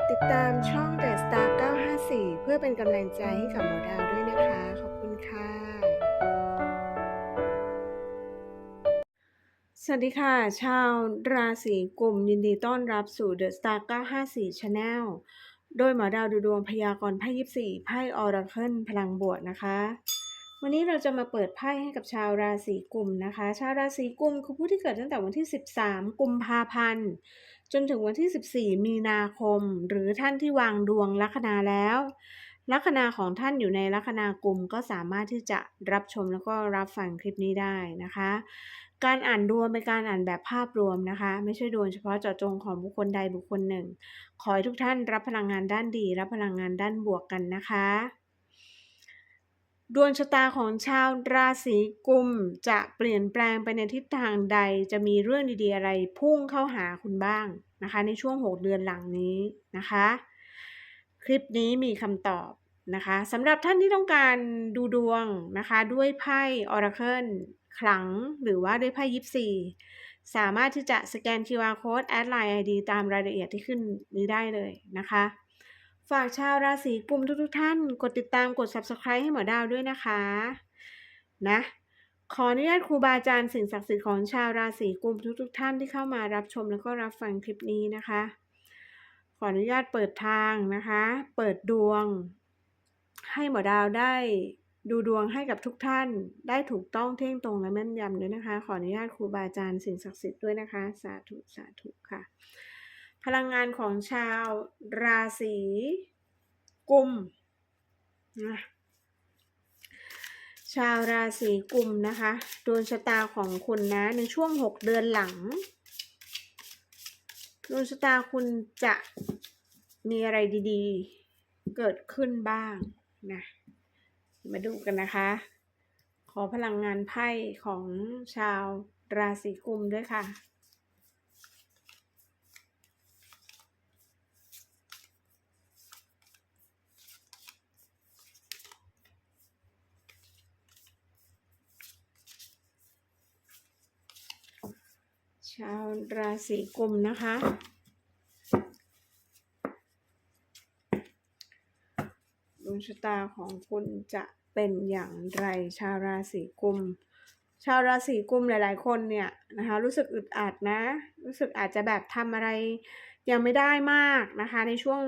ดติดตามช่อง The Star 954 เพื่อเป็นกำลังใจให้กับหมอดาวด้วยนะคะ ขอบคุณค่ะ สวัสดีค่ะ ชาวราศีกุมยินดีต้อนรับสู่ The Star 954 Channel โดยหมอดาวดูดวงพยากรณ์ไพ่24ไพ่ออราเคิลพลังบวกนะคะ วันนี้เราจะมาเปิดไพ่ให้กับชาวราศีกุมนะคะ ชาวราศีกุมคือผู้ที่เกิดตั้งแต่วันที่ 13 กุมภาพันธ์ จนถึงวันที่ 14 มีนาคม หรือท่านที่วางดวงลัคนาแล้วลัคนาของท่านอยู่ในลัคนากุมก็สามารถที่จะรับชมแล้วก็รับฟังคลิปนี้ได้นะคะ การอ่านดวงเป็นการอ่านแบบภาพรวมนะคะ ไม่ใช่ดวงเฉพาะเจาะจงของบุคคลใดบุคคลหนึ่ง ขอให้ทุกท่านรับพลังงานด้านดี รับพลังงานด้านบวกกันนะคะ ดวงชะตาของชาวราศีกุมจะเปลี่ยนแปลงไปในทิศทางใดจะมีเรื่องดีๆอะไรพุ่งเข้าหาคุณบ้างนะคะ ในช่วง 6 เดือนหลังนี้นะคะ คลิปนี้มีคำตอบนะคะสำหรับท่านที่ต้องการดูดวงนะคะ ด้วยไพ่ออราเคิลขลังหรือว่าด้วยไพ่ยิปซีสามารถที่จะสแกน QR code แอดไลน์ ID ตามรายละเอียดที่ขึ้นนี้ได้เลยนะคะ ฝากชาวราศีกุมทุกๆท่าน กดติดตามกด subscribe ให้หมอดาวด้วยนะคะ นะ ขออนุญาตครูบาอาจารย์สิ่งศักดิ์สิทธิ์ของชาวราศีกุมทุกๆท่านที่เข้ามารับชมแล้วก็รับฟังคลิปนี้นะคะ ขออนุญาตเปิดทางนะคะ เปิดดวง ให้หมอดาวได้ดูดวงให้กับทุกท่านได้ถูกต้องเที่ยงตรงและแม่นยำด้วยนะคะ ขออนุญาตครูบาอาจารย์สิ่งศักดิ์สิทธิ์ด้วยนะคะ สาธุ สาธุค่ะ ลังงานของชาวราศีกุมนะชาวราศีกุมนะคะดวงชะตาของคุณนะในช่วง 6 เดือนหลังดวงชะตาคุณจะมีอะไรดีๆ เกิดขึ้นบ้างนะมาดูกันนะคะ ขอพลังงานไพ่ของชาวราศีกุมด้วยค่ะ ชาวราศีกุมนะคะ ดวงชะตาของคุณจะเป็นอย่างไรชาวราศีกุม ชาวราศีกุมหลาย ๆ คนเนี่ยนะคะ รู้สึกอึดอัดนะ รู้สึกอาจจะแบบทำอะไรยังไม่ได้มากนะคะ ในช่วง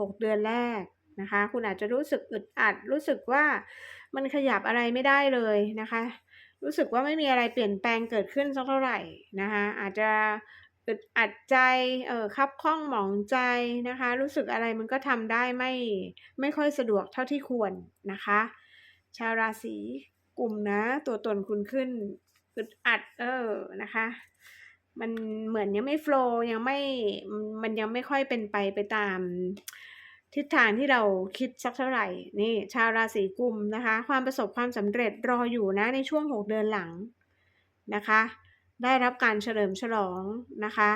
หกเดือนแรกนะคะ คุณอาจจะรู้สึกอึดอัด รู้สึกว่ามันขยับอะไรไม่ได้เลยนะคะ รู้สึกว่าไม่มีอะไรเปลี่ยนแปลงเกิดขึ้นสักเท่าไหร่นะคะอาจจะอึดอัดใจเออคับข้องหมองใจนะคะ รู้สึกอะไรมันก็ทำได้ไม่ไม่ค่อยสะดวกเท่าที่ควรนะคะ ชาวราศีกลุ่มนะ ตัวตนคุณขึ้นอึดอัดเออนะคะ มันเหมือนยังไม่โฟล์ยังไม่มันยังไม่ค่อยเป็นไปไปตาม ทิศทางที่เราคิดสักเท่าไหร่นี่ชาวราศีกุมนะคะ ความประสบความสำเร็จรออยู่นะในช่วง 6 เดือนหลังนะคะ ได้รับการเฉลิมฉลองนะคะ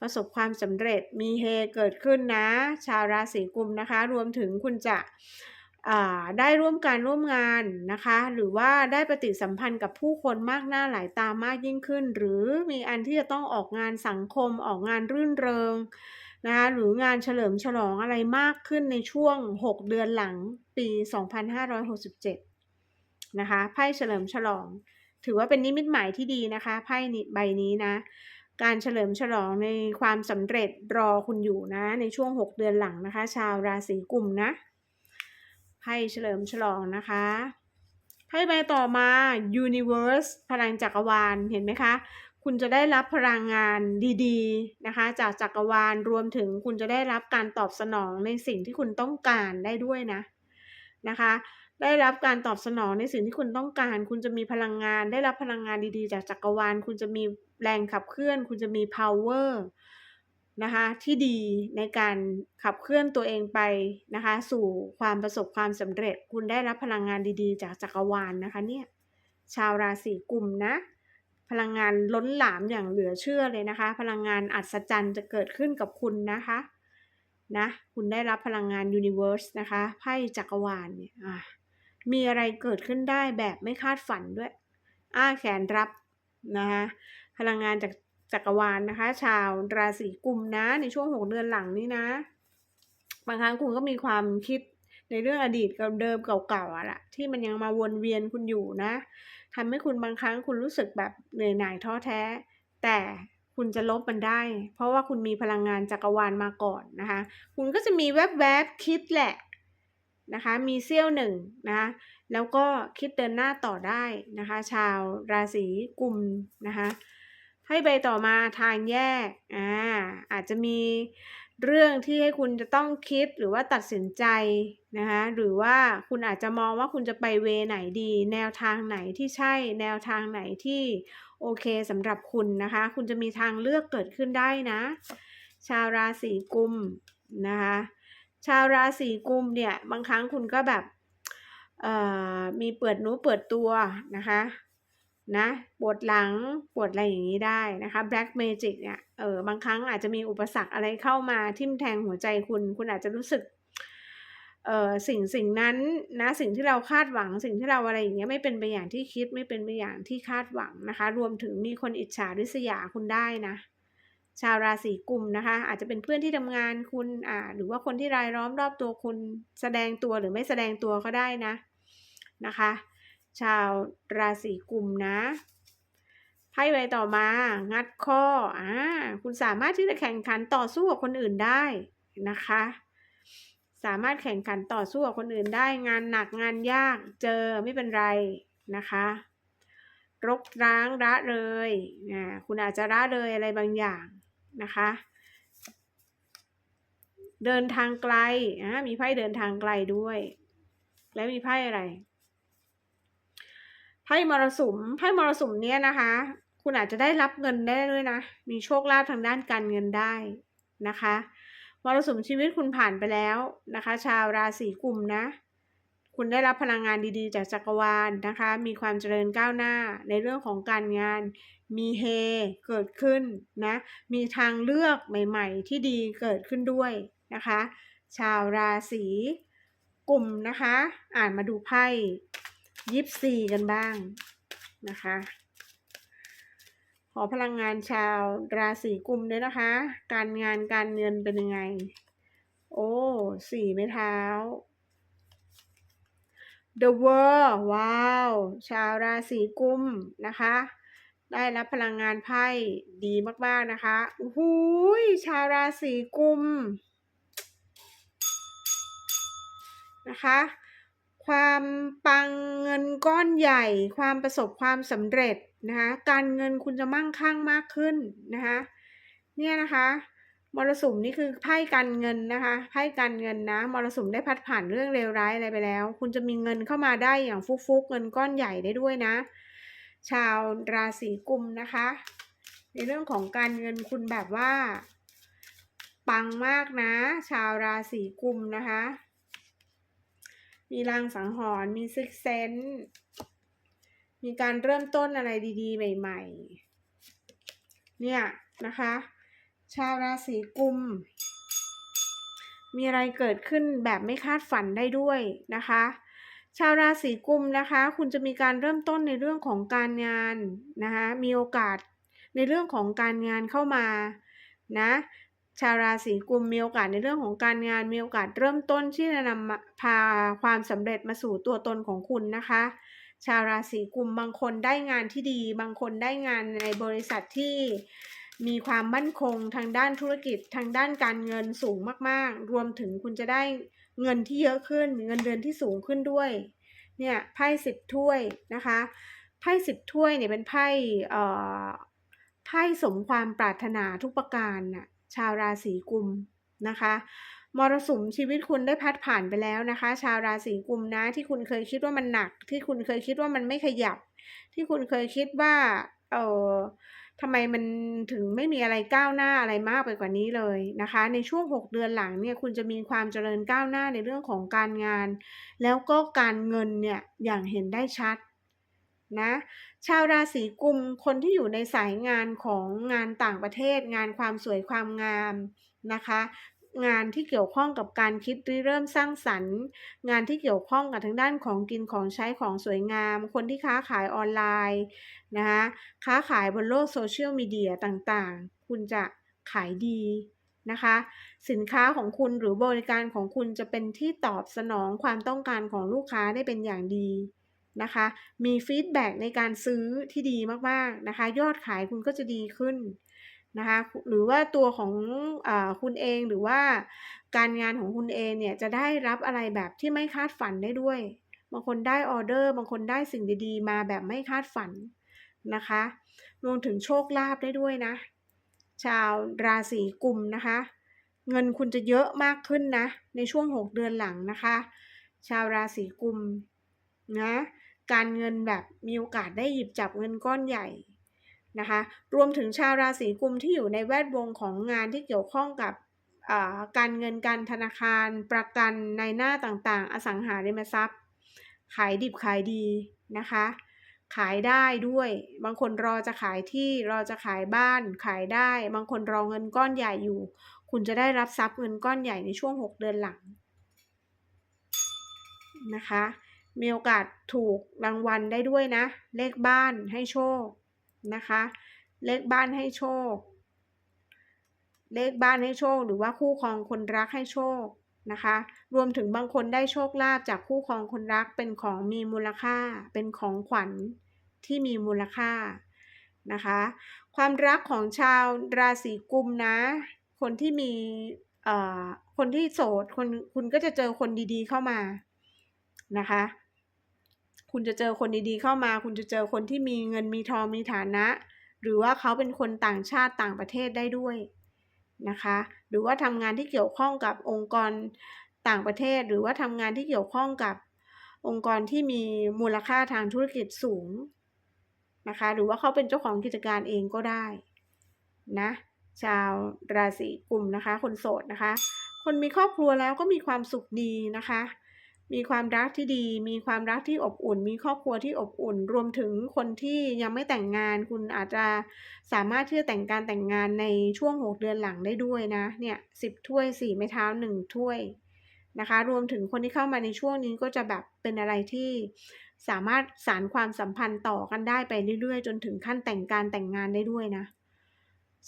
ประสบความสำเร็จมีเฮเกิดขึ้นนะ ชาวราศีกุมนะคะ รวมถึงคุณจะได้ร่วมการร่วมงานนะคะ หรือว่าได้ปฏิสัมพันธ์กับผู้คนมากหน้าหลายตามากยิ่งขึ้น หรือมีอันที่จะต้องออกงานสังคมออกงานรื่นเริง นะคะหรืองานเฉลิมฉลองอะไรมากขึ้นในช่วง 6 เดือนหลังปี 2567 นะคะไพ่เฉลิมฉลอง ถือว่าเป็นนิมิตหมายที่ดีนะคะไพ่ใบนี้นะ การเฉลิมฉลองในความสำเร็จรอคุณอยู่นะ ในช่วง 6 เดือนหลังนะคะ ชาวราศีกุมนะไพ่เฉลิมฉลองนะคะไพ่ใบต่อมา Universe พลังจักรวาลเห็นไหมคะ คุณจะได้รับพลังงานดีๆนะคะ จากจักรวาลรวมถึงคุณจะได้รับการตอบสนองในสิ่งที่คุณต้องการได้ด้วยนะนะคะ ได้รับการตอบสนองในสิ่งที่คุณต้องการ คุณจะมีพลังงาน ได้รับพลังงานดีๆ จากจักรวาล คุณจะมีแรงขับเคลื่อน คุณจะมี power นะคะที่ดีในการขับเคลื่อนตัวเองไปนะคะ สู่ความประสบความสำเร็จ คุณได้รับพลังงานดีๆ จากจักรวาลนนะคะเนี่ยชาวราศีกุมนะ พลังงานล้นหลามอย่างเหลือเชื่อเลยนะคะ พลังงานอัศจรรย์จะเกิดขึ้นกับคุณนะคะนะคุณได้รับพลังงานยูนิเวอร์สนะคะไพ่จักรวาลเนี่ยมีอะไรเกิดขึ้นได้แบบไม่คาดฝันด้วย อ้าแขนรับนะคะพลังงานจากจักรวาลนะคะ ชาวราศีกุมนะในช่วงหกเดือนหลังนี้นะ บางครั้งคุณก็มีความคิด ในเรื่องอดีตกับเดิมเก่าๆอะล่ะที่มันยังมาวนเวียนคุณอยู่นะทำให้คุณบางครั้งคุณรู้สึกแบบเหนื่อยหน่ายท้อแท้ แต่คุณจะลบมันได้ เพราะว่าคุณมีพลังงานจักรวาลมาก่อนนะคะ คุณก็จะมีแวบๆคิดแหละนะคะ มีเซี่ยวหนึ่งนะคะแล้วก็คิดเดินหน้าต่อได้นะคะ ชาวราศีกุมนะคะให้ใบต่อมาทางแยกอ่าอาจจะมี เรื่องที่ให้คุณจะต้องคิดหรือว่าตัดสินใจนะคะหรือว่าคุณอาจจะมองว่าคุณจะไปเวไหนดี แนวทางไหนที่ใช่ แนวทางไหนที่โอเคสำหรับคุณนะคะ คุณจะมีทางเลือกเกิดขึ้นได้นะ ชาวราศีกุมนะคะชาวราศีกุมเนี่ยบางครั้งคุณก็แบบมีเปิดนู้เปิดตัวนะคะ นะปวดหลังปวดอะไรอย่างนี้ได้นะคะ black magic เนี่ยเออบางครั้งอาจจะมีอุปสรรคอะไรเข้ามาทิ่มแทงหัวใจคุณ คุณอาจจะรู้สึกเออสิ่งสิ่งนั้นนะสิ่งที่เราคาดหวังสิ่งที่เราอะไรอย่างเงี้ยไม่เป็นไปอย่างที่คิดไม่เป็นไปอย่างที่คาดหวังนะคะ รวมถึงมีคนอิจฉาริษยาคุณได้นะ ชาวราศีกุมนะคะ อาจจะเป็นเพื่อนที่ทำงานคุณอ่าหรือว่าคนที่รายล้อมรอบตัวคุณแสดงตัวหรือไม่แสดงตัวก็ได้นะนะคะ ชาวราศีกุมนะไพ่ใบต่อมา งัดข้ออ่าคุณสามารถที่จะแข่งขันต่อสู้กับคนอื่นได้นะคะ สามารถแข่งขันต่อสู้กับคนอื่นได้งานหนักงานยากเจอไม่เป็นไรนะคะรกร้างระเลยนะคุณอาจจะระเลยอะไรบางอย่างนะคะ เดินทางไกลอ่ามีไพ่เดินทางไกลด้วย แล้วมีไพ่อะไร ไพ่มรสุมไพ่มรสุมเนี้ยนะคะ คุณอาจจะได้รับเงินได้ด้วยนะ มีโชคลาภทางด้านการเงินได้นะคะมรสุมชีวิตคุณผ่านไปแล้วนะคะ ชาวราศีกุมนะ คุณได้รับพลังงานดีๆ จากจักรวาลนะคะ มีความเจริญก้าวหน้าในเรื่องของการงาน มีเฮเกิดขึ้นนะ มีทางเลือกใหม่ ๆ ที่ดีเกิดขึ้นด้วยนะคะ ชาวราศีกุมนะคะ อ่านมาดูไพ่ ยิปซีกันบ้างนะคะ ขอพลังงานชาวราศีกุมด้วยนะคะ การงานการเงินเป็นยังไง โอ้สี่ไม้เท้า The World ว้าว ชาวราศีกุมนะคะ ได้รับพลังงานไพ่ดีมากๆนะคะอู้หูชาวราศีกุมนะคะ ความปังเงินก้อนใหญ่ ความประสบความสำเร็จนะคะการเงินคุณจะมั่งคั่งมากขึ้นนะคะเนี่ยนะคะมรสุมนี่คือไพ่การเงินนะคะไพ่การเงินนะมรสุมได้พัดผ่านเรื่องเลวร้ายอะไรไปแล้ว คุณจะมีเงินเข้ามาได้อย่างฟุกๆเงินก้อนใหญ่ได้ด้วยนะ ชาวราศีกุมนะคะ ในเรื่องของการเงินคุณแบบว่า ปังมากนะ ชาวราศีกุมนะคะ มีรางสังหรณ์มีซิกเซนมีการเริ่มต้นอะไรดีๆ ใหม่ ๆ เนี่ยนะคะ ชาวราศีกุม มีอะไรเกิดขึ้นแบบไม่คาดฝันได้ด้วยนะคะ ชาวราศีกุมนะคะ คุณจะมีการเริ่มต้นในเรื่องของการงานนะคะ มีโอกาสในเรื่องของการงานเข้ามานะ ชาวราศีกุมมีโอกาสในเรื่องของการงานมีโอกาสเริ่มต้นที่จะนำพาความสำเร็จมาสู่ตัวตนของคุณนะคะ ชาวราศีกุมบางคนได้งานที่ดี บางคนได้งานในบริษัทที่มีความมั่นคงทางด้านธุรกิจทางด้านการเงินสูงมากๆ รวมถึงคุณจะได้เงินที่เยอะขึ้น เงินเดือนที่สูงขึ้นด้วย เนี่ยไพ่สิบถ้วยนะคะไพ่สิบถ้วยเนี่ยเป็นไพ่เอ่อไพ่สมความปรารถนาทุกประการน่ะ ชาวราศีกุมนะคะมรสุมชีวิตคุณได้พัดผ่านไปแล้วนะคะ ชาวราศีกุมนะที่คุณเคยคิดว่ามันหนัก ที่คุณเคยคิดว่ามันไม่ขยับ ที่คุณเคยคิดว่าเออทำไมมันถึงไม่มีอะไรก้าวหน้าอะไรมากไปกว่านี้เลยนะคะ ในช่วง 6 เดือนหลังเนี่ยคุณจะมีความเจริญก้าวหน้าในเรื่องของการงาน แล้วก็การเงินเนี่ยอย่างเห็นได้ชัด นะชาวราศีกุมคนที่อยู่ในสายงานของงานต่างประเทศ งานความสวยความงามนะคะ งานที่เกี่ยวข้องกับการคิดริเริ่มสร้างสรรค์ งานที่เกี่ยวข้องกับทางด้านของกินของใช้ของสวยงาม คนที่ค้าขายออนไลน์นะคะค้าขายบนโลกโซเชียลมีเดียต่างๆ คุณจะขายดีนะคะสินค้าของคุณหรือบริการของคุณจะเป็นที่ตอบสนองความต้องการของลูกค้าได้เป็นอย่างดี นะคะ มีฟีดแบ็กในการซื้อที่ดีมากๆนะคะ ยอดขายคุณก็จะดีขึ้นนะคะ หรือว่าตัวของอคุณเองหรือว่าการงานของคุณเองเนี่ยจะได้รับอะไรแบบที่ไม่คาดฝันได้ด้วย บางคนได้ออเดอร์ บางคนได้สิ่งดีๆ มาแบบไม่คาดฝันนะคะรวมถึงโชคลาภได้ด้วยนะ ชาวราศีกุมนะคะ เงินคุณจะเยอะมากขึ้นนะ ในช่วง 6 เดือนหลังนะคะ ชาวราศีกุมนะ การเงินแบบมีโอกาสได้หยิบจับเงินก้อนใหญ่นะคะรวมถึงชาวราศีกุมที่อยู่ในแวดวงของงานที่เกี่ยวข้องกับการเงินการธนาคารประกันในหน้าต่างๆ อสังหาริมทรัพย์ ขายดิบขายดีนะคะ ขายได้ด้วย บางคนรอจะขายที่รอจะขายบ้านขายได้ บางคนรอเงินก้อนใหญ่อยู่ คุณจะได้รับทรัพย์เงินก้อนใหญ่ในช่วง 6 เดือนหลังนะคะ มีโอกาสถูกรางวัลได้ด้วยนะ เลขบ้านให้โชคนะคะ เลขบ้านให้โชค เลขบ้านให้โชค หรือว่าคู่ครองคนรักให้โชคนะคะ รวมถึงบางคนได้โชคลาภจากคู่ครองคนรักเป็นของมีมูลค่า เป็นของขวัญที่มีมูลค่านะคะ ความรักของชาวราศีกุมนะ คนที่มีคนที่โสดคนคุณก็จะเจอคนดีๆเข้ามา นะคะ คุณจะเจอคนดีๆเข้ามา คุณจะเจอคนที่มีเงินมีทองมีฐานะ หรือว่าเขาเป็นคนต่างชาติต่างประเทศได้ด้วยนะคะ หรือว่าทำงานที่เกี่ยวข้องกับองค์กรต่างประเทศ หรือว่าทำงานที่เกี่ยวข้องกับองค์กรที่มีมูลค่าทางธุรกิจสูงนะคะ หรือว่าเขาเป็นเจ้าของกิจการเองก็ได้นะชาวราศีกุมนะคะ คนโสดนะคะ คนมีครอบครัวแล้วก็มีความสุขดีนะคะ มีความรักที่ดี มีความรักที่อบอุ่น มีครอบครัวที่อบอุ่น รวมถึงคนที่ยังไม่แต่งงาน คุณอาจจะสามารถที่จะแต่งการแต่งงานในช่วง6เดือนหลังได้ด้วยนะ เนี่ยสิบถ้วยสี่ไม้เท้าหนึ่งถ้วยนะคะ รวมถึงคนที่เข้ามาในช่วงนี้ก็จะแบบเป็นอะไรที่สามารถสารความสัมพันธ์ต่อกันได้ไปเรื่อยๆ จนถึงขั้นแต่งการแต่งงานได้ด้วยนะ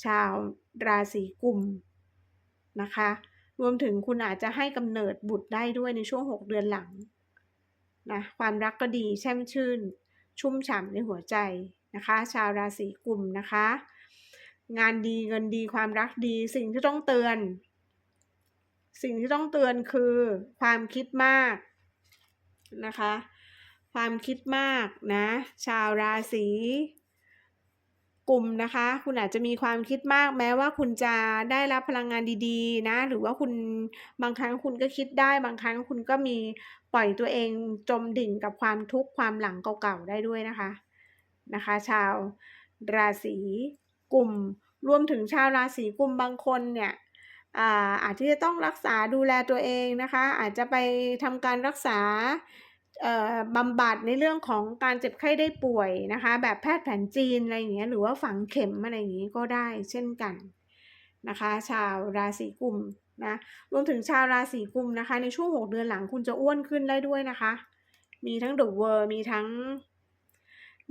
ชาวราศีกุมนะคะ รวมถึงคุณอาจจะให้กำเนิดบุตรได้ด้วยในช่วง 6 เดือนหลังนะความรักก็ดีแช่มชื่น ชุ่มฉ่ำในหัวใจนะคะ ชาวราศีกุมนะคะ งานดีเงินดีความรักดีสิ่งที่ต้องเตือน สิ่งที่ต้องเตือนคือความคิดมากนะคะ ความคิดมากนะ ชาวราศี กลุ่มนะคะ คุณอาจจะมีความคิดมากแม้ว่าคุณจะได้รับพลังงานดีๆ นะ หรือว่าคุณบางครั้งคุณก็คิดได้บางครั้งคุณก็มีปล่อยตัวเองจมดิ่งกับความทุกข์ความหลังเก่าๆได้ด้วยนะคะนะคะ ชาวราศีกลุ่มรวมถึงชาวราศีกลุ่มบางคนเนี่ยอาอาจจะต้องรักษาดูแลตัวเองนะคะ อาจจะไปทำการรักษา บำบัดในเรื่องของการเจ็บไข้ได้ป่วยนะคะ แบบแพทย์แผนจีนอะไรอย่างเงี้ยหรือว่าฝังเข็มอะไรอย่างงี้ก็ได้เช่นกันนะคะ ชาวราศีกุมนะรวมถึงชาวราศีกุมนะคะ ในช่วง 6 เดือนหลังคุณจะอ้วนขึ้นได้ด้วยนะคะ มีทั้งดูเวอร์มีทั้ง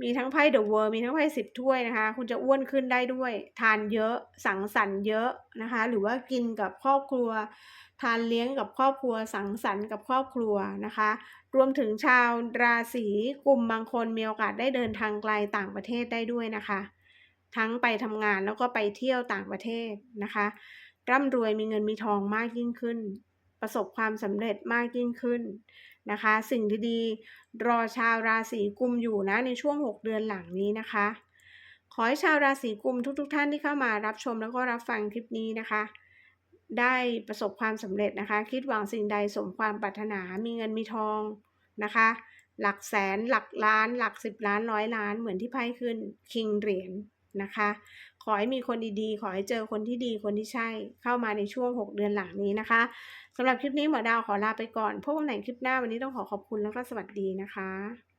มีทั้งไพ่เดอะเวอร์มีทั้งไพ่สิบถ้วยนะคะ คุณจะอ้วนขึ้นได้ด้วย ทานเยอะสังสรรค์เยอะนะคะ หรือว่ากินกับครอบครัว ทานเลี้ยงกับครอบครัว สังสรรค์กับครอบครัวนะคะ รวมถึงชาวราศีกลุ่มบางคนมีโอกาสได้เดินทางไกลต่างประเทศได้ด้วยนะคะ ทั้งไปทำงานแล้วก็ไปเที่ยวต่างประเทศนะคะร่ำรวยมีเงินมีทองมากยิ่งขึ้น ประสบความสำเร็จมากยิ่งขึ้นนะคะ สิ่งดีๆรอชาวราศีกุมอยู่นะในช่วง 6 เดือนหลังนี้นะคะ ขอให้ชาวราศีกุมทุกๆทท่านที่เข้ามารับชมแล้วก็รับฟังคลิปนี้นะคะ ได้ประสบความสำเร็จนะคะ คิดหวังสิ่งใดสมความปรารถนามีเงินมีทองนะคะ หลักแสนหลักล้าน หลักสิบล้านร้อยล้านเหมือนที่ไพ่ขึ้นคิงเหรียญนะคะ ขอให้มีคนดีๆ ขอให้เจอคนที่ดีคนที่ใช่เข้ามาในช่วง 6 เดือนหลังนี้นะคะ สำหรับคลิปนี้หมอดาวขอลาไปก่อนพบกันใหม่คลิปหน้าวันนี้ต้องขอขอบคุณแล้วก็สวัสดีนะคะ